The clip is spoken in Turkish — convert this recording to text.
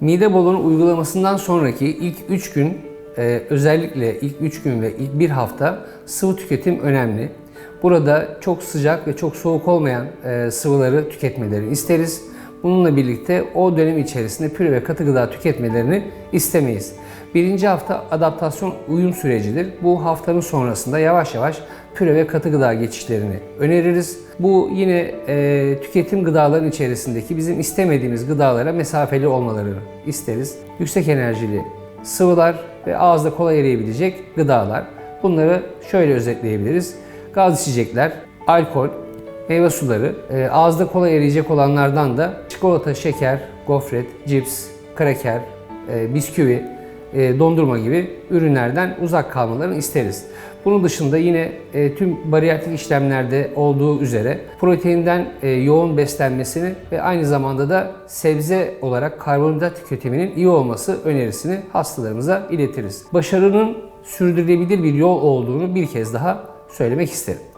Mide balonu uygulamasından sonraki ilk 3 gün e, özellikle ilk 3 gün ve ilk 1 hafta sıvı tüketim önemli. Burada çok sıcak ve çok soğuk olmayan e, sıvıları tüketmelerini isteriz. Bununla birlikte o dönem içerisinde püre ve katı gıda tüketmelerini istemeyiz. Birinci hafta adaptasyon uyum sürecidir. Bu haftanın sonrasında yavaş yavaş püre ve katı gıda geçişlerini öneririz. Bu yine e, tüketim gıdaların içerisindeki bizim istemediğimiz gıdalara mesafeli olmalarını isteriz. Yüksek enerjili sıvılar ve ağızda kolay eriyebilecek gıdalar. Bunları şöyle özetleyebiliriz. Gaz içecekler, alkol, meyve suları, e, ağızda kolay eriyecek olanlardan da çikolata, şeker, gofret, cips, kraker, e, bisküvi, e, dondurma gibi ürünlerden uzak kalmalarını isteriz. Bunun dışında yine e, tüm bariyatrik işlemlerde olduğu üzere proteinden yoğun beslenmesini ve aynı zamanda da sebze olarak karbonhidrat tüketiminin iyi olması önerisini hastalarımıza iletiriz. Başarının sürdürülebilir bir yol olduğunu bir kez daha söylemek isterim.